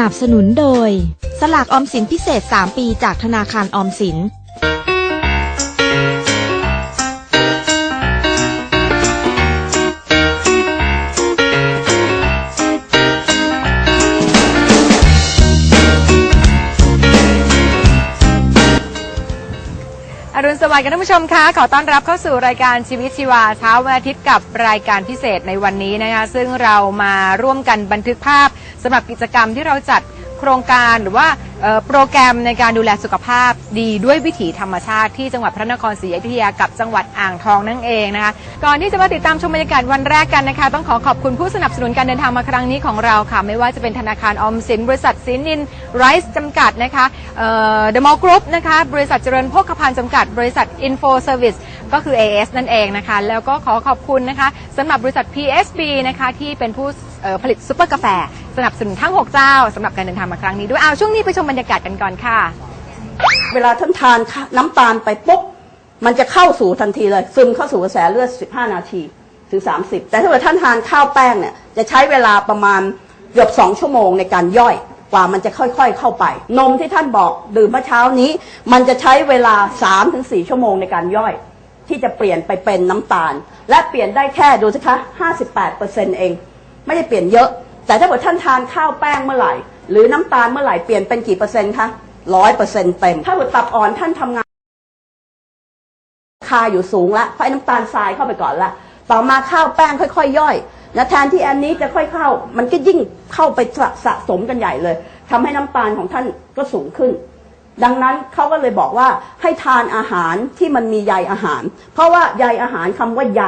นับสนุนโดย สลากออมสินพิเศษ 3 ปีจากธนาคารออมสิน อรุณสวัสดิ์กันท่านผู้ชมคะขอต้อนรับเข้าสู่รายการชีวิตชีวาเช้าวันอาทิตย์กับรายการพิเศษในวันนี้นะคะ ซึ่งเรามาร่วมกันบันทึกภาพ สำหรับกิจกรรมที่เราจัดโครงการหรือว่าโปรแกรมในการดูแลสุขภาพดีด้วยวิถีธรรมชาติที่จังหวัดพระนครศรีอยุธยากับจังหวัดอ่างทองนั่นเองนะคะก่อนที่จะมาติดตามชมบรรยากาศวันแรกกันนะคะ ต้องขอขอบคุณผู้สนับสนุนการเดินทางมาครั้งนี้ของเราค่ะ ไม่ว่าจะเป็นธนาคารออมสิน บริษัทสินินไรซ์จำกัดนะคะเดอะมอลล์กรุ๊ปนะคะบริษัทเจริญโภคภัณฑ์จำกัด บริษัท Info Service ก็คือ AS นั่นเองนะคะ แล้วก็ขอขอบคุณนะคะสำหรับบริษัท PSB นะคะที่เป็นผู้ผลิตซุปเปอร์กาแฟ สนับสนุนทั้ง 6 เจ้าสำหรับการเดินทางมาครั้งนี้ด้วยเอาช่วงนี้ไปชมบรรยากาศกันก่อนค่ะ เวลาท่านทานน้ำตาลไปปุ๊บมันจะเข้าสู่ทันทีเลย ซึมเข้าสู่กระแสเลือด 15 นาทีถึง 30 แต่ถ้าเกิดท่านทานข้าวแป้งเนี่ยจะใช้เวลาประมาณเกือบ 2 ชั่วโมงในการย่อยกว่ามันจะค่อยๆเข้าไป นมที่ท่านบอกดื่มเมื่อเช้านี้ มันจะใช้เวลา 3-4 ชั่วโมงในการย่อย ที่จะเปลี่ยนไปเป็นน้ำตาล และเปลี่ยนได้แค่ดูสิคะ 58%เอง ไม่ได้เปลี่ยนเยอะ แต่ถ้าเกิดท่านทานข้าวแป้งเมื่อไหร่ หรือน้ำตาลเมื่อไหร่เปลี่ยนเป็นกี่เปอร์เซ็นต์คะร้อยเปอร์เซ็นต์เต็ม ถ้าเกิดตับอ่อนท่านทำงาน คาอยู่สูงละเพราะไอ้น้ำตาลทรายเข้าไปก่อนละต่อมาข้าวแป้งค่อยๆย่อยนะแทนที่อันนี้จะค่อยเข้า มันก็ยิ่งเข้าไปสะสะสมกันใหญ่เลยทำให้น้ำตาลของท่านก็สูงขึ้น ดังนั้นเขาก็เลยบอกว่าให้ทานอาหารที่มันมีใยอาหาร เพราะว่าใยอาหารคำว่าใย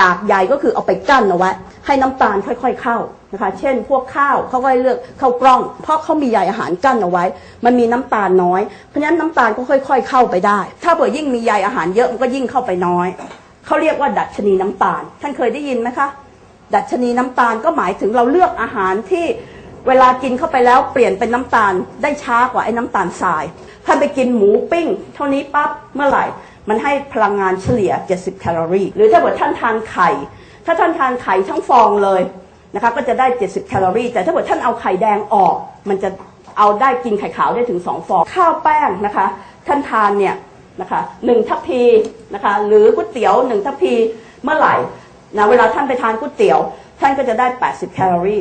กากใยก็คือเอาไปกั้นเอาไว้ ให้น้ำตาลค่อยๆเข้านะคะ เช่น พวกข้าวเขาก็เลือกข้าวกล้อง เพราะเขามีใยอาหารกั้นเอาไว้ มันมีน้ำตาลน้อย เพราะฉะนั้นน้ำตาลก็ค่อย ๆ เข้าไปได้ ถ้าเผื่อยิ่งมีใยอาหารเยอะมันก็ยิ่งเข้าไปน้อยเขาเรียกว่าดัชนีน้ำตาล ท่านเคยได้ยินไหมคะ ดัชนีน้ำตาลก็หมายถึงเราเลือกอาหารที่เวลากินเข้าไปแล้วเปลี่ยนเป็นน้ำตาลได้ช้ากว่าไอ้น้ำตาลทรายท่านไปกินหมูปิ้ง เท่านี้ปั๊บเมื่อไหร่ มันให้พลังงานเฉลี่ย 70 แคลอรี่ หรือถ้าเกิดท่านทานไข่ ถ้าท่านทานไข่ทั้งฟองเลยนะคะก็จะได้ 70 แคลอรี่ แต่ถ้าเกิดท่านเอาไข่แดงออก มันจะเอาได้กินไข่ขาวได้ถึง 2 ฟอง ข้าวแป้งนะคะ ท่านทานเนี่ยนะคะหนึ่งทัพพีนะคะหรือก๋วยเตี๋ยวหนึ่งทัพพีเมื่อไหร่นะเวลาท่านไปทานก๋วยเตี๋ยว ท่านก็จะได้ 80 แคลอรี่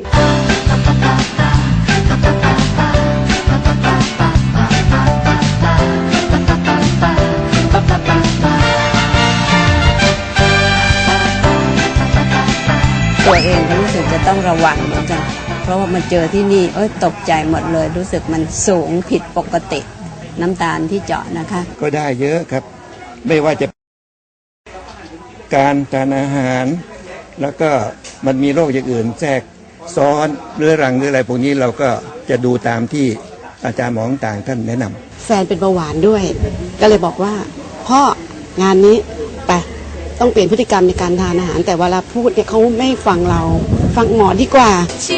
ตัวเองก็รู้สึกจะต้องระวังเหมือนกัน เพราะว่ามาเจอที่นี่เอ้ยตกใจหมดเลย รู้สึกมันสูงผิดปกติ น้ำตาลที่เจาะนะคะ ก็ได้เยอะครับ ไม่ว่าจะการทานอาหาร แล้วก็มันมีโรคอย่างอื่นแทรกซ้อนเรื้อรังหรืออะไรพวกนี้เราก็จะดูตามที่อาจารย์หมอต่างๆท่านแนะนำแฟนเป็นเบาหวานด้วย ก็เลยบอกว่า พ่องานนี้ไป ต้องเปลี่ยนพฤติกรรมในการทานอาหาร แต่เวลาพูดเนี่ยเขาไม่ฟังเรา ฟังหมอดีกว่า ชี